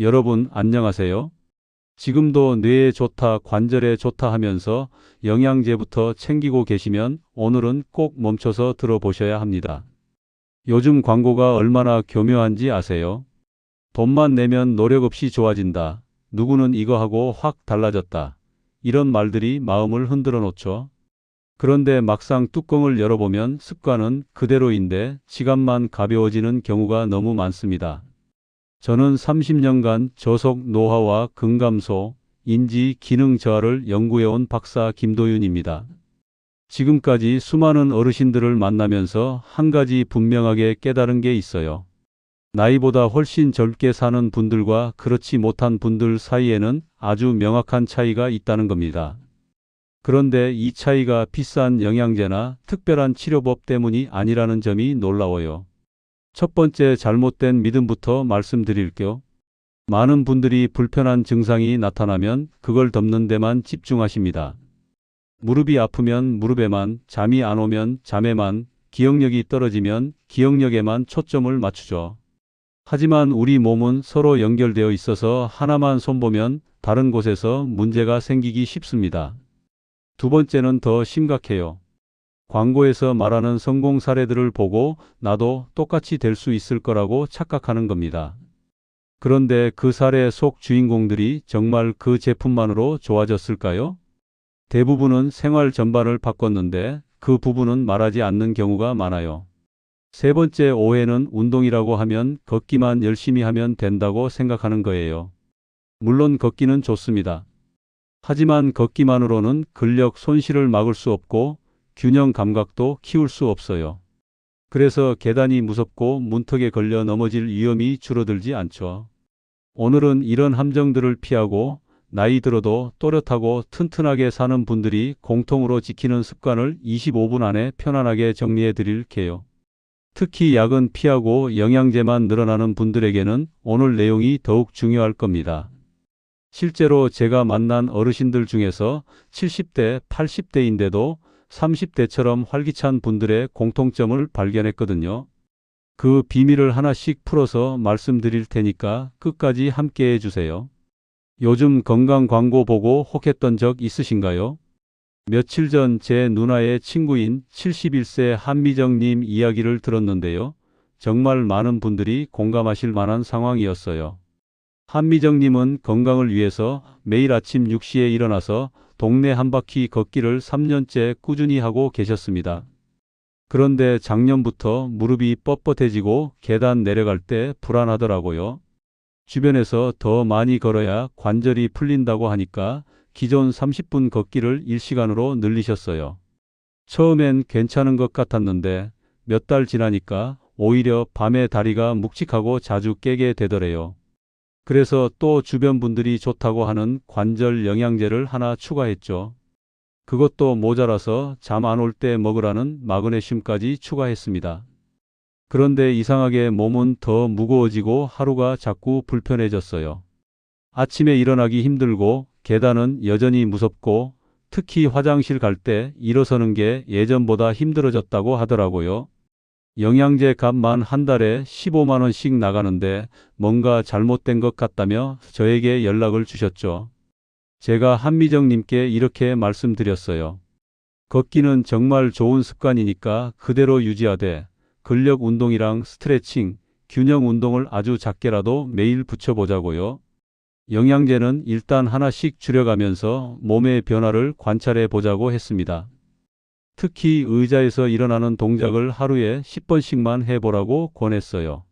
여러분 안녕하세요. 지금도 뇌에 좋다, 관절에 좋다 하면서 영양제부터 챙기고 계시면 오늘은 꼭 멈춰서 들어보셔야 합니다. 요즘 광고가 얼마나 교묘한지 아세요? 돈만 내면 노력 없이 좋아진다. 누구는 이거 하고 확 달라졌다. 이런 말들이 마음을 흔들어 놓죠. 그런데 막상 뚜껑을 열어보면 습관은 그대로인데 지갑만 가벼워지는 경우가 너무 많습니다. 저는 30년간 저속 노화와 근감소, 인지 기능 저하를 연구해온 박사 김도윤입니다. 지금까지 수많은 어르신들을 만나면서 한 가지 분명하게 깨달은 게 있어요. 나이보다 훨씬 젊게 사는 분들과 그렇지 못한 분들 사이에는 아주 명확한 차이가 있다는 겁니다. 그런데 이 차이가 비싼 영양제나 특별한 치료법 때문이 아니라는 점이 놀라워요. 첫 번째 잘못된 믿음부터 말씀드릴게요. 많은 분들이 불편한 증상이 나타나면 그걸 덮는 데만 집중하십니다. 무릎이 아프면 무릎에만, 잠이 안 오면 잠에만, 기억력이 떨어지면 기억력에만 초점을 맞추죠. 하지만 우리 몸은 서로 연결되어 있어서 하나만 손보면 다른 곳에서 문제가 생기기 쉽습니다. 두 번째는 더 심각해요. 광고에서 말하는 성공 사례들을 보고 나도 똑같이 될 수 있을 거라고 착각하는 겁니다. 그런데 그 사례 속 주인공들이 정말 그 제품만으로 좋아졌을까요? 대부분은 생활 전반을 바꿨는데 그 부분은 말하지 않는 경우가 많아요. 세 번째 오해는 운동이라고 하면 걷기만 열심히 하면 된다고 생각하는 거예요. 물론 걷기는 좋습니다. 하지만 걷기만으로는 근력 손실을 막을 수 없고 균형 감각도 키울 수 없어요. 그래서 계단이 무섭고 문턱에 걸려 넘어질 위험이 줄어들지 않죠. 오늘은 이런 함정들을 피하고 나이 들어도 또렷하고 튼튼하게 사는 분들이 공통으로 지키는 습관을 25분 안에 편안하게 정리해 드릴게요. 특히 약은 피하고 영양제만 늘어나는 분들에게는 오늘 내용이 더욱 중요할 겁니다. 실제로 제가 만난 어르신들 중에서 70대, 80대인데도 30대처럼 활기찬 분들의 공통점을 발견했거든요. 그 비밀을 하나씩 풀어서 말씀드릴 테니까 끝까지 함께 해주세요. 요즘 건강 광고 보고 혹했던 적 있으신가요? 며칠 전 제 누나의 친구인 71세 한미정님 이야기를 들었는데요. 정말 많은 분들이 공감하실 만한 상황이었어요. 한미정님은 건강을 위해서 매일 아침 6시에 일어나서 동네 한 바퀴 걷기를 3년째 꾸준히 하고 계셨습니다. 그런데 작년부터 무릎이 뻣뻣해지고 계단 내려갈 때 불안하더라고요. 주변에서 더 많이 걸어야 관절이 풀린다고 하니까 기존 30분 걷기를 1시간으로 늘리셨어요. 처음엔 괜찮은 것 같았는데 몇 달 지나니까 오히려 밤에 다리가 묵직하고 자주 깨게 되더래요. 그래서 또 주변 분들이 좋다고 하는 관절 영양제를 하나 추가했죠. 그것도 모자라서 잠 안 올 때 먹으라는 마그네슘까지 추가했습니다. 그런데 이상하게 몸은 더 무거워지고 하루가 자꾸 불편해졌어요. 아침에 일어나기 힘들고 계단은 여전히 무섭고 특히 화장실 갈 때 일어서는 게 예전보다 힘들어졌다고 하더라고요. 영양제 값만 한 달에 15만 원씩 나가는데 뭔가 잘못된 것 같다며 저에게 연락을 주셨죠. 제가 한미정님께 이렇게 말씀드렸어요. 걷기는 정말 좋은 습관이니까 그대로 유지하되 근력 운동이랑 스트레칭, 균형 운동을 아주 작게라도 매일 붙여보자고요. 영양제는 일단 하나씩 줄여가면서 몸의 변화를 관찰해 보자고 했습니다. 특히 의자에서 일어나는 동작을 하루에 10번씩만 해보라고 권했어요.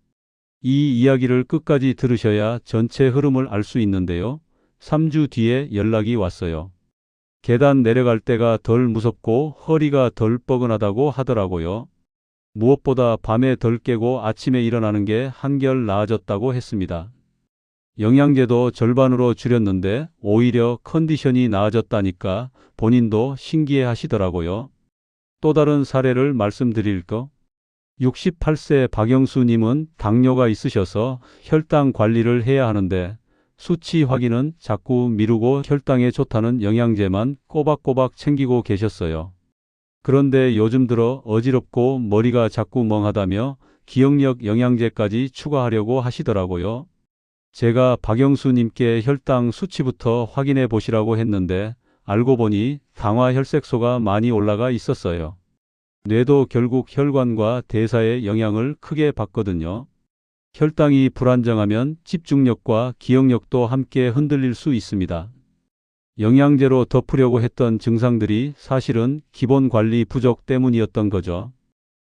이 이야기를 끝까지 들으셔야 전체 흐름을 알 수 있는데요. 3주 뒤에 연락이 왔어요. 계단 내려갈 때가 덜 무섭고 허리가 덜 뻐근하다고 하더라고요. 무엇보다 밤에 덜 깨고 아침에 일어나는 게 한결 나아졌다고 했습니다. 영양제도 절반으로 줄였는데 오히려 컨디션이 나아졌다니까 본인도 신기해 하시더라고요. 또 다른 사례를 말씀드릴까? 68세 박영수님은 당뇨가 있으셔서 혈당 관리를 해야 하는데 수치 확인은 자꾸 미루고 혈당에 좋다는 영양제만 꼬박꼬박 챙기고 계셨어요. 그런데 요즘 들어 어지럽고 머리가 자꾸 멍하다며 기억력 영양제까지 추가하려고 하시더라고요. 제가 박영수님께 혈당 수치부터 확인해 보시라고 했는데 알고 보니 당화 혈색소가 많이 올라가 있었어요. 뇌도 결국 혈관과 대사에 영향을 크게 받거든요. 혈당이 불안정하면 집중력과 기억력도 함께 흔들릴 수 있습니다. 영양제로 덮으려고 했던 증상들이 사실은 기본 관리 부족 때문이었던 거죠.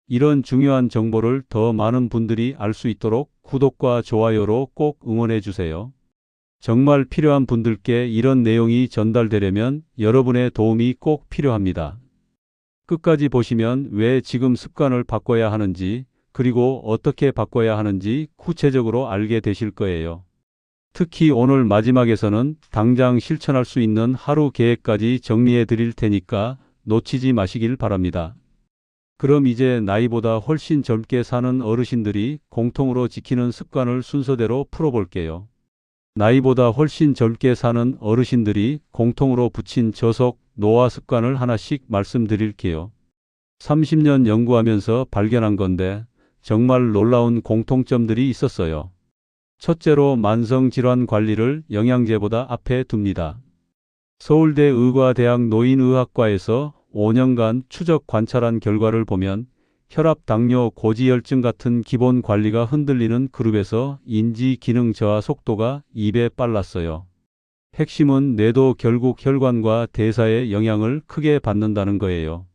이런 중요한 정보를 더 많은 분들이 알 수 있도록 구독과 좋아요로 꼭 응원해 주세요. 정말 필요한 분들께 이런 내용이 전달되려면 여러분의 도움이 꼭 필요합니다. 끝까지 보시면 왜 지금 습관을 바꿔야 하는지 그리고 어떻게 바꿔야 하는지 구체적으로 알게 되실 거예요. 특히 오늘 마지막에서는 당장 실천할 수 있는 하루 계획까지 정리해 드릴 테니까 놓치지 마시길 바랍니다. 그럼 이제 나이보다 훨씬 젊게 사는 어르신들이 공통으로 지키는 습관을 순서대로 풀어볼게요. 나이보다 훨씬 젊게 사는 어르신들이 공통으로 붙인 저속 노화 습관을 하나씩 말씀드릴게요. 30년 연구하면서 발견한 건데 정말 놀라운 공통점들이 있었어요. 첫째로 만성질환 관리를 영양제보다 앞에 둡니다. 서울대 의과대학 노인의학과에서 5년간 추적 관찰한 결과를 보면 혈압, 당뇨, 고지혈증 같은 기본 관리가 흔들리는 그룹에서 인지 기능 저하 속도가 2배 빨랐어요. 핵심은 뇌도 결국 혈관과 대사에 영향을 크게 받는다는 거예요.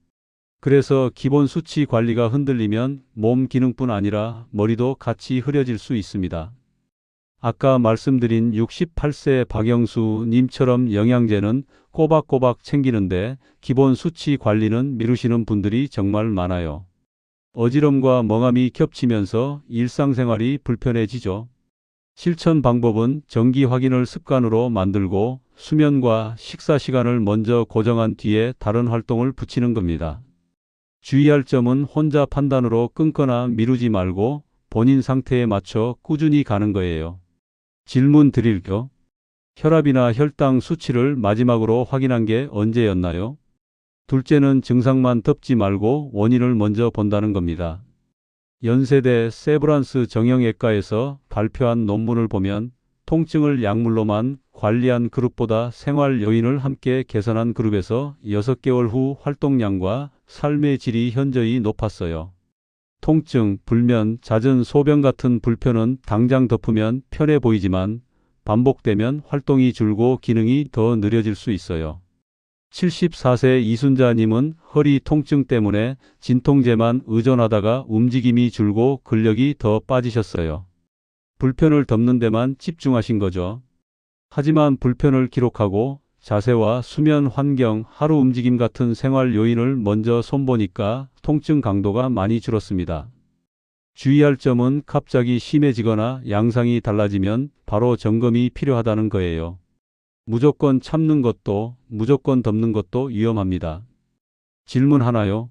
그래서 기본 수치 관리가 흔들리면 몸 기능뿐 아니라 머리도 같이 흐려질 수 있습니다. 아까 말씀드린 68세 박영수 님처럼 영양제는 꼬박꼬박 챙기는데 기본 수치 관리는 미루시는 분들이 정말 많아요. 어지럼과 멍함이 겹치면서 일상생활이 불편해지죠. 실천 방법은 정기 확인을 습관으로 만들고 수면과 식사 시간을 먼저 고정한 뒤에 다른 활동을 붙이는 겁니다. 주의할 점은 혼자 판단으로 끊거나 미루지 말고 본인 상태에 맞춰 꾸준히 가는 거예요. 질문 드릴게요. 혈압이나 혈당 수치를 마지막으로 확인한 게 언제였나요? 둘째는 증상만 덮지 말고 원인을 먼저 본다는 겁니다. 연세대 세브란스 정형외과에서 발표한 논문을 보면 통증을 약물로만 관리한 그룹보다 생활 요인을 함께 개선한 그룹에서 6개월 후 활동량과 삶의 질이 현저히 높았어요. 통증, 불면, 잦은 소변 같은 불편은 당장 덮으면 편해 보이지만 반복되면 활동이 줄고 기능이 더 느려질 수 있어요. 74세 이순자님은 허리 통증 때문에 진통제만 의존하다가 움직임이 줄고 근력이 더 빠지셨어요. 불편을 덮는 데만 집중하신 거죠. 하지만 불편을 기록하고 자세와 수면 환경, 하루 움직임 같은 생활 요인을 먼저 손보니까 통증 강도가 많이 줄었습니다. 주의할 점은 갑자기 심해지거나 양상이 달라지면 바로 점검이 필요하다는 거예요. 무조건 참는 것도 무조건 덮는 것도 위험합니다. 질문 하나요?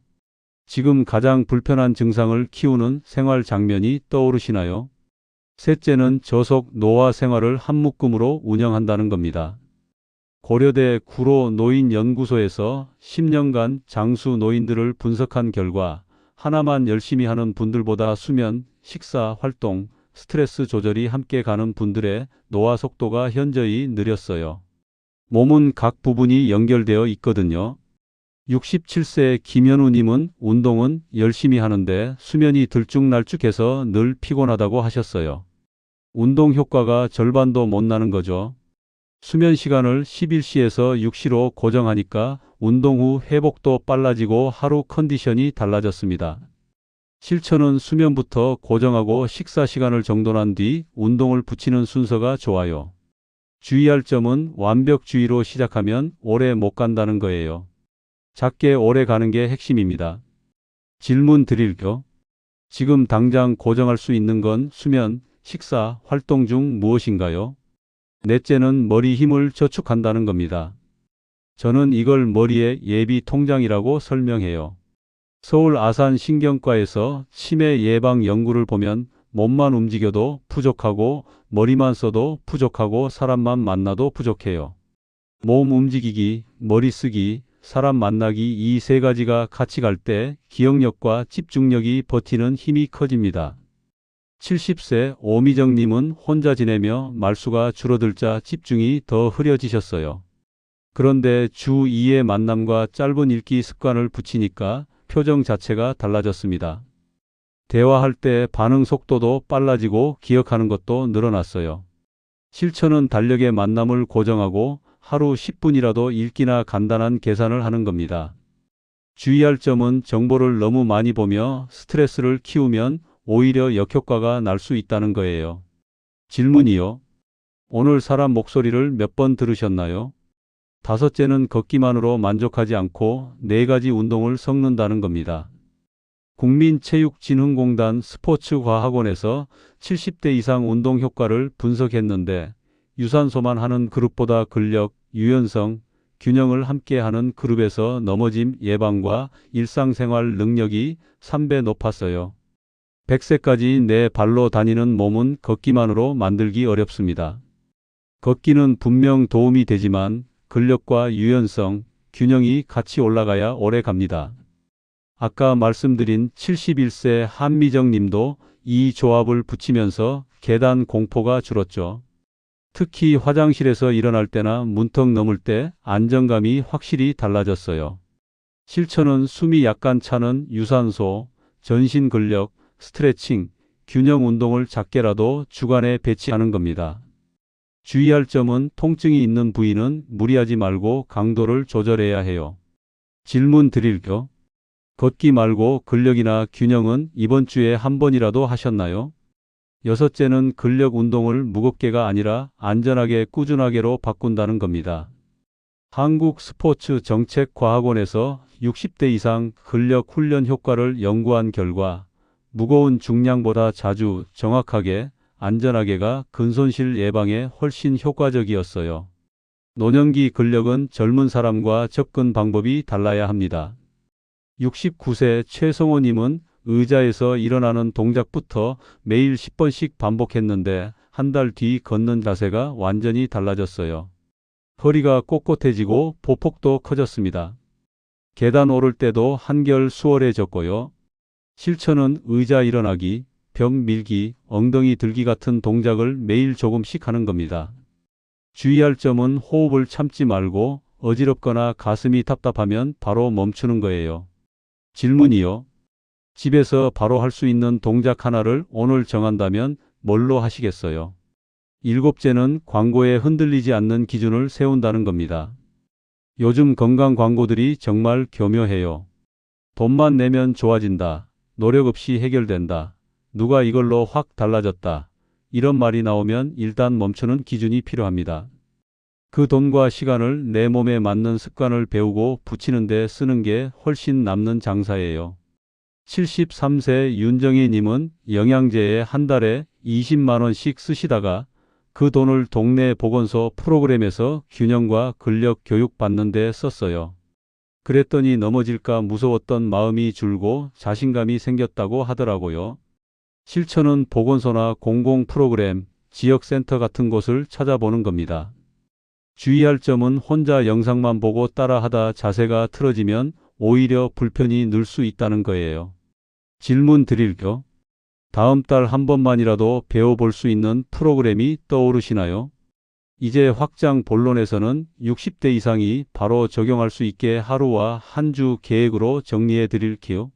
지금 가장 불편한 증상을 키우는 생활 장면이 떠오르시나요? 셋째는 저속 노화 생활을 한 묶음으로 운영한다는 겁니다. 고려대 구로 노인 연구소에서 10년간 장수 노인들을 분석한 결과 하나만 열심히 하는 분들보다 수면, 식사, 활동, 스트레스 조절이 함께 가는 분들의 노화 속도가 현저히 느렸어요. 몸은 각 부분이 연결되어 있거든요. 67세 김현우님은 운동은 열심히 하는데 수면이 들쭉날쭉해서 늘 피곤하다고 하셨어요. 운동 효과가 절반도 못 나는 거죠. 수면 시간을 11시에서 6시로 고정하니까 운동 후 회복도 빨라지고 하루 컨디션이 달라졌습니다. 실천은 수면부터 고정하고 식사 시간을 정돈한 뒤 운동을 붙이는 순서가 좋아요. 주의할 점은 완벽주의로 시작하면 오래 못 간다는 거예요. 작게 오래 가는 게 핵심입니다. 질문 드릴게요. 지금 당장 고정할 수 있는 건 수면, 식사, 활동 중 무엇인가요? 넷째는 머리 힘을 저축한다는 겁니다. 저는 이걸 머리의 예비 통장이라고 설명해요. 서울 아산 신경과에서 치매 예방 연구를 보면 몸만 움직여도 부족하고 머리만 써도 부족하고 사람만 만나도 부족해요. 몸 움직이기, 머리 쓰기, 사람 만나기 이 세 가지가 같이 갈 때 기억력과 집중력이 버티는 힘이 커집니다. 70세 오미정님은 혼자 지내며 말수가 줄어들자 집중이 더 흐려지셨어요. 그런데 주 2의 만남과 짧은 읽기 습관을 붙이니까 표정 자체가 달라졌습니다. 대화할 때 반응 속도도 빨라지고 기억하는 것도 늘어났어요. 실천은 달력의 만남을 고정하고 하루 10분이라도 읽기나 간단한 계산을 하는 겁니다. 주의할 점은 정보를 너무 많이 보며 스트레스를 키우면 오히려 역효과가 날 수 있다는 거예요. 질문이요. 오늘 사람 목소리를 몇 번 들으셨나요? 다섯째는 걷기만으로 만족하지 않고 네 가지 운동을 섞는다는 겁니다. 국민체육진흥공단 스포츠과학원에서 70대 이상 운동 효과를 분석했는데 유산소만 하는 그룹보다 근력, 유연성, 균형을 함께 하는 그룹에서 넘어짐 예방과 일상생활 능력이 3배 높았어요. 100세까지 내 발로 다니는 몸은 걷기만으로 만들기 어렵습니다. 걷기는 분명 도움이 되지만 근력과 유연성, 균형이 같이 올라가야 오래 갑니다. 아까 말씀드린 71세 한미정 님도 이 조합을 붙이면서 계단 공포가 줄었죠. 특히 화장실에서 일어날 때나 문턱 넘을 때 안정감이 확실히 달라졌어요. 실천은 숨이 약간 차는 유산소, 전신 근력, 스트레칭, 균형 운동을 작게라도 주간에 배치하는 겁니다. 주의할 점은 통증이 있는 부위는 무리하지 말고 강도를 조절해야 해요. 질문 드릴게요. 걷기 말고 근력이나 균형은 이번 주에 한 번이라도 하셨나요? 여섯째는 근력 운동을 무겁게가 아니라 안전하게 꾸준하게로 바꾼다는 겁니다. 한국 스포츠 정책 과학원에서 60대 이상 근력 훈련 효과를 연구한 결과 무거운 중량보다 자주 정확하게 안전하게가 근손실 예방에 훨씬 효과적이었어요. 노년기 근력은 젊은 사람과 접근 방법이 달라야 합니다. 69세 최성호님은 의자에서 일어나는 동작부터 매일 10번씩 반복했는데 한 달 뒤 걷는 자세가 완전히 달라졌어요. 허리가 꼿꼿해지고 보폭도 커졌습니다. 계단 오를 때도 한결 수월해졌고요. 실천은 의자 일어나기, 벽 밀기, 엉덩이 들기 같은 동작을 매일 조금씩 하는 겁니다. 주의할 점은 호흡을 참지 말고 어지럽거나 가슴이 답답하면 바로 멈추는 거예요. 질문이요. 집에서 바로 할 수 있는 동작 하나를 오늘 정한다면 뭘로 하시겠어요? 일곱째는 광고에 흔들리지 않는 기준을 세운다는 겁니다. 요즘 건강 광고들이 정말 교묘해요. 돈만 내면 좋아진다. 노력 없이 해결된다. 누가 이걸로 확 달라졌다. 이런 말이 나오면 일단 멈추는 기준이 필요합니다. 그 돈과 시간을 내 몸에 맞는 습관을 배우고 붙이는데 쓰는 게 훨씬 남는 장사예요. 73세 윤정희 님은 영양제에 한 달에 20만 원씩 쓰시다가 그 돈을 동네 보건소 프로그램에서 균형과 근력 교육 받는데 썼어요. 그랬더니 넘어질까 무서웠던 마음이 줄고 자신감이 생겼다고 하더라고요. 실천은 보건소나 공공 프로그램, 지역센터 같은 곳을 찾아보는 겁니다. 주의할 점은 혼자 영상만 보고 따라하다 자세가 틀어지면 오히려 불편이 늘 수 있다는 거예요. 질문 드릴게요. 다음 달 한 번만이라도 배워볼 수 있는 프로그램이 떠오르시나요? 이제 확장 본론에서는 60대 이상이 바로 적용할 수 있게 하루와 한 주 계획으로 정리해 드릴게요.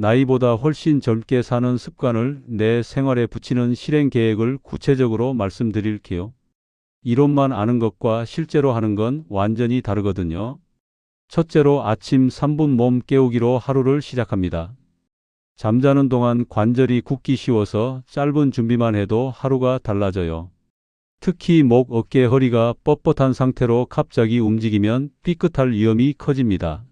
나이보다 훨씬 젊게 사는 습관을 내 생활에 붙이는 실행 계획을 구체적으로 말씀드릴게요. 이론만 아는 것과 실제로 하는 건 완전히 다르거든요. 첫째로 아침 3분 몸 깨우기로 하루를 시작합니다. 잠자는 동안 관절이 굳기 쉬워서 짧은 준비만 해도 하루가 달라져요. 특히 목, 어깨, 허리가 뻣뻣한 상태로 갑자기 움직이면 삐끗할 위험이 커집니다.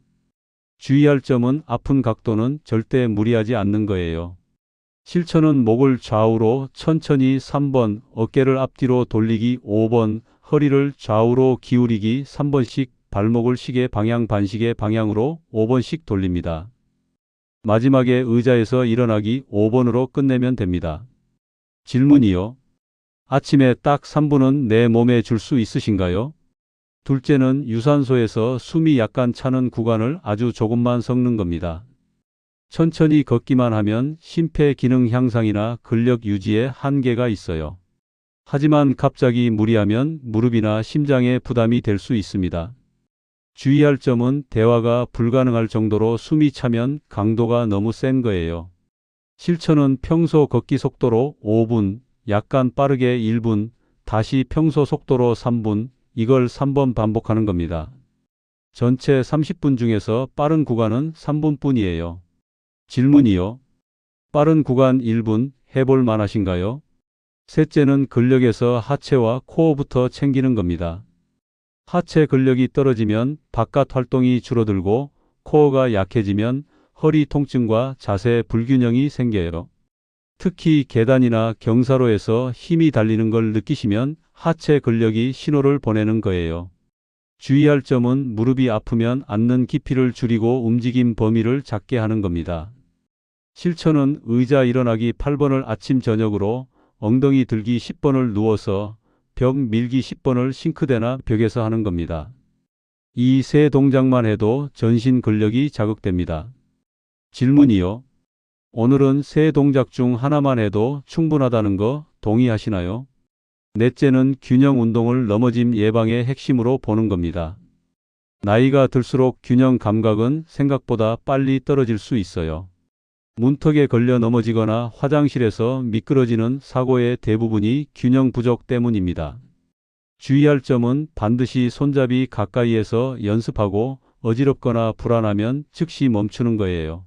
주의할 점은 아픈 각도는 절대 무리하지 않는 거예요. 실천은 목을 좌우로 천천히 3번, 어깨를 앞뒤로 돌리기 5번, 허리를 좌우로 기울이기 3번씩, 발목을 시계 방향 반시계 방향으로 5번씩 돌립니다. 마지막에 의자에서 일어나기 5번으로 끝내면 됩니다. 질문이요. 아침에 딱 3분은 내 몸에 줄 수 있으신가요? 둘째는 유산소에서 숨이 약간 차는 구간을 아주 조금만 섞는 겁니다. 천천히 걷기만 하면 심폐 기능 향상이나 근력 유지에 한계가 있어요. 하지만 갑자기 무리하면 무릎이나 심장에 부담이 될 수 있습니다. 주의할 점은 대화가 불가능할 정도로 숨이 차면 강도가 너무 센 거예요. 실천은 평소 걷기 속도로 5분, 약간 빠르게 1분, 다시 평소 속도로 3분, 이걸 3번 반복하는 겁니다. 전체 30분 중에서 빠른 구간은 3분 뿐이에요. 질문이요. 빠른 구간 1분 해볼 만하신가요? 셋째는 근력에서 하체와 코어부터 챙기는 겁니다. 하체 근력이 떨어지면 바깥 활동이 줄어들고 코어가 약해지면 허리 통증과 자세 불균형이 생겨요. 특히 계단이나 경사로에서 힘이 달리는 걸 느끼시면 하체 근력이 신호를 보내는 거예요. 주의할 점은 무릎이 아프면 앉는 깊이를 줄이고 움직임 범위를 작게 하는 겁니다. 실천은 의자 일어나기 8번을 아침 저녁으로 엉덩이 들기 10번을 누워서 벽 밀기 10번을 싱크대나 벽에서 하는 겁니다. 이 세 동작만 해도 전신 근력이 자극됩니다. 질문이요. 오늘은 세 동작 중 하나만 해도 충분하다는 거 동의하시나요? 넷째는 균형 운동을 넘어짐 예방의 핵심으로 보는 겁니다. 나이가 들수록 균형 감각은 생각보다 빨리 떨어질 수 있어요. 문턱에 걸려 넘어지거나 화장실에서 미끄러지는 사고의 대부분이 균형 부족 때문입니다. 주의할 점은 반드시 손잡이 가까이에서 연습하고 어지럽거나 불안하면 즉시 멈추는 거예요.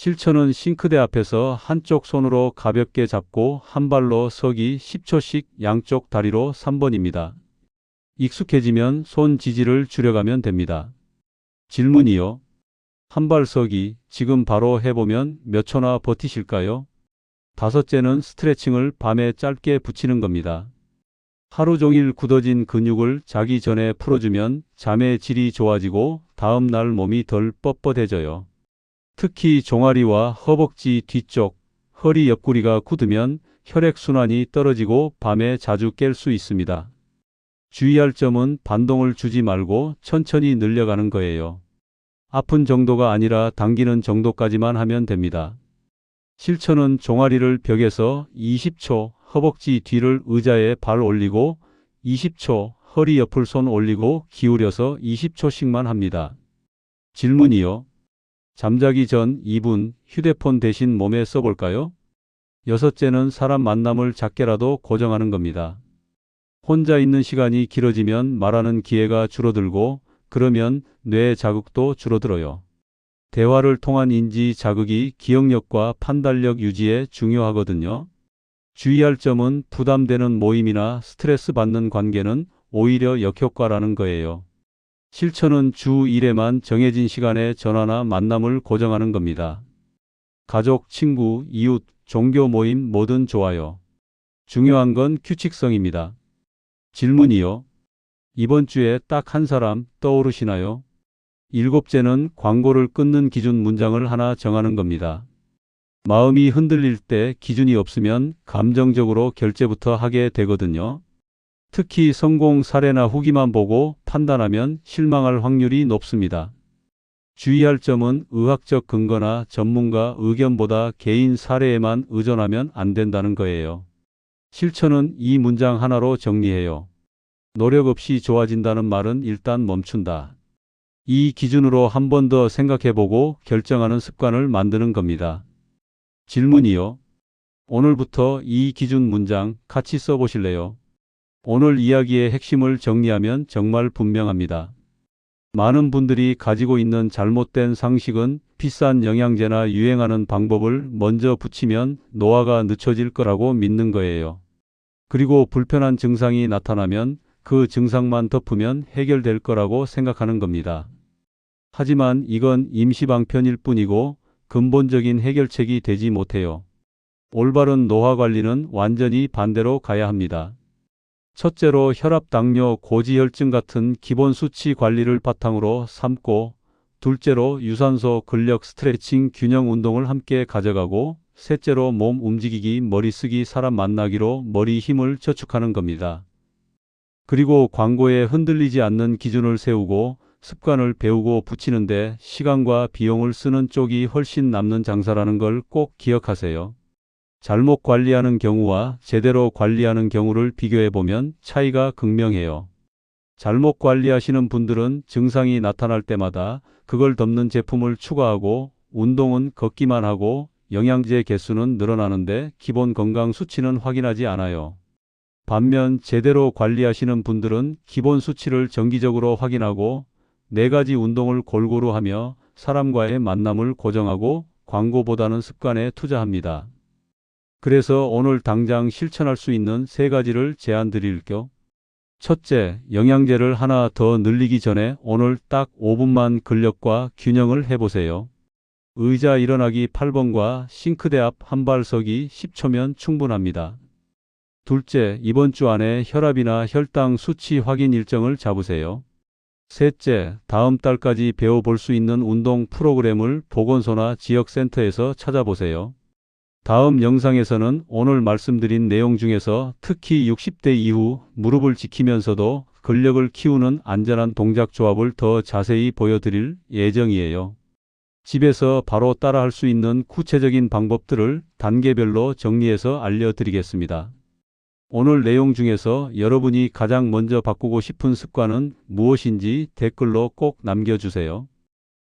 실천은 싱크대 앞에서 한쪽 손으로 가볍게 잡고 한 발로 서기 10초씩 양쪽 다리로 3번입니다. 익숙해지면 손 지지를 줄여가면 됩니다. 질문이요. 한 발 서기 지금 바로 해보면 몇 초나 버티실까요? 다섯째는 스트레칭을 밤에 짧게 붙이는 겁니다. 하루 종일 굳어진 근육을 자기 전에 풀어주면 잠의 질이 좋아지고 다음 날 몸이 덜 뻣뻣해져요. 특히 종아리와 허벅지 뒤쪽, 허리 옆구리가 굳으면 혈액순환이 떨어지고 밤에 자주 깰 수 있습니다. 주의할 점은 반동을 주지 말고 천천히 늘려가는 거예요. 아픈 정도가 아니라 당기는 정도까지만 하면 됩니다. 실천은 종아리를 벽에서 20초, 허벅지 뒤를 의자에 발 올리고 20초, 허리 옆을 손 올리고 기울여서 20초씩만 합니다. 질문이요. 잠자기 전 2분 휴대폰 대신 몸에 써볼까요? 여섯째는 사람 만남을 작게라도 고정하는 겁니다. 혼자 있는 시간이 길어지면 말하는 기회가 줄어들고 그러면 뇌 자극도 줄어들어요. 대화를 통한 인지 자극이 기억력과 판단력 유지에 중요하거든요. 주의할 점은 부담되는 모임이나 스트레스 받는 관계는 오히려 역효과라는 거예요. 실천은 주 1회만 정해진 시간에 전화나 만남을 고정하는 겁니다. 가족, 친구, 이웃, 종교 모임 뭐든 좋아요. 중요한 건 규칙성입니다. 질문이요. 이번 주에 딱 한 사람 떠오르시나요? 일곱째는 광고를 끊는 기준 문장을 하나 정하는 겁니다. 마음이 흔들릴 때 기준이 없으면 감정적으로 결제부터 하게 되거든요. 특히 성공 사례나 후기만 보고 판단하면 실망할 확률이 높습니다. 주의할 점은 의학적 근거나 전문가 의견보다 개인 사례에만 의존하면 안 된다는 거예요. 실천은 이 문장 하나로 정리해요. 노력 없이 좋아진다는 말은 일단 멈춘다. 이 기준으로 한 번 더 생각해보고 결정하는 습관을 만드는 겁니다. 질문이요. 오늘부터 이 기준 문장 같이 써보실래요? 오늘 이야기의 핵심을 정리하면 정말 분명합니다. 많은 분들이 가지고 있는 잘못된 상식은 비싼 영양제나 유행하는 방법을 먼저 붙이면 노화가 늦춰질 거라고 믿는 거예요. 그리고 불편한 증상이 나타나면 그 증상만 덮으면 해결될 거라고 생각하는 겁니다. 하지만 이건 임시방편일 뿐이고 근본적인 해결책이 되지 못해요. 올바른 노화 관리는 완전히 반대로 가야 합니다. 첫째로 혈압, 당뇨, 고지혈증 같은 기본 수치 관리를 바탕으로 삼고 둘째로 유산소, 근력, 스트레칭, 균형 운동을 함께 가져가고 셋째로 몸 움직이기, 머리 쓰기, 사람 만나기로 머리 힘을 저축하는 겁니다. 그리고 광고에 흔들리지 않는 기준을 세우고 습관을 배우고 붙이는데 시간과 비용을 쓰는 쪽이 훨씬 남는 장사라는 걸 꼭 기억하세요. 잘못 관리하는 경우와 제대로 관리하는 경우를 비교해 보면 차이가 극명해요. 잘못 관리하시는 분들은 증상이 나타날 때마다 그걸 덮는 제품을 추가하고 운동은 걷기만 하고 영양제 개수는 늘어나는데 기본 건강 수치는 확인하지 않아요. 반면 제대로 관리하시는 분들은 기본 수치를 정기적으로 확인하고 네 가지 운동을 골고루 하며 사람과의 만남을 고정하고 광고보다는 습관에 투자합니다. 그래서 오늘 당장 실천할 수 있는 세 가지를 제안 드릴게요. 첫째, 영양제를 하나 더 늘리기 전에 오늘 딱 5분만 근력과 균형을 해보세요. 의자 일어나기 8번과 싱크대 앞 한 발 서기 10초면 충분합니다. 둘째, 이번 주 안에 혈압이나 혈당 수치 확인 일정을 잡으세요. 셋째, 다음 달까지 배워볼 수 있는 운동 프로그램을 보건소나 지역센터에서 찾아보세요. 다음 영상에서는 오늘 말씀드린 내용 중에서 특히 60대 이후 무릎을 지키면서도 근력을 키우는 안전한 동작 조합을 더 자세히 보여드릴 예정이에요. 집에서 바로 따라할 수 있는 구체적인 방법들을 단계별로 정리해서 알려드리겠습니다. 오늘 내용 중에서 여러분이 가장 먼저 바꾸고 싶은 습관은 무엇인지 댓글로 꼭 남겨주세요.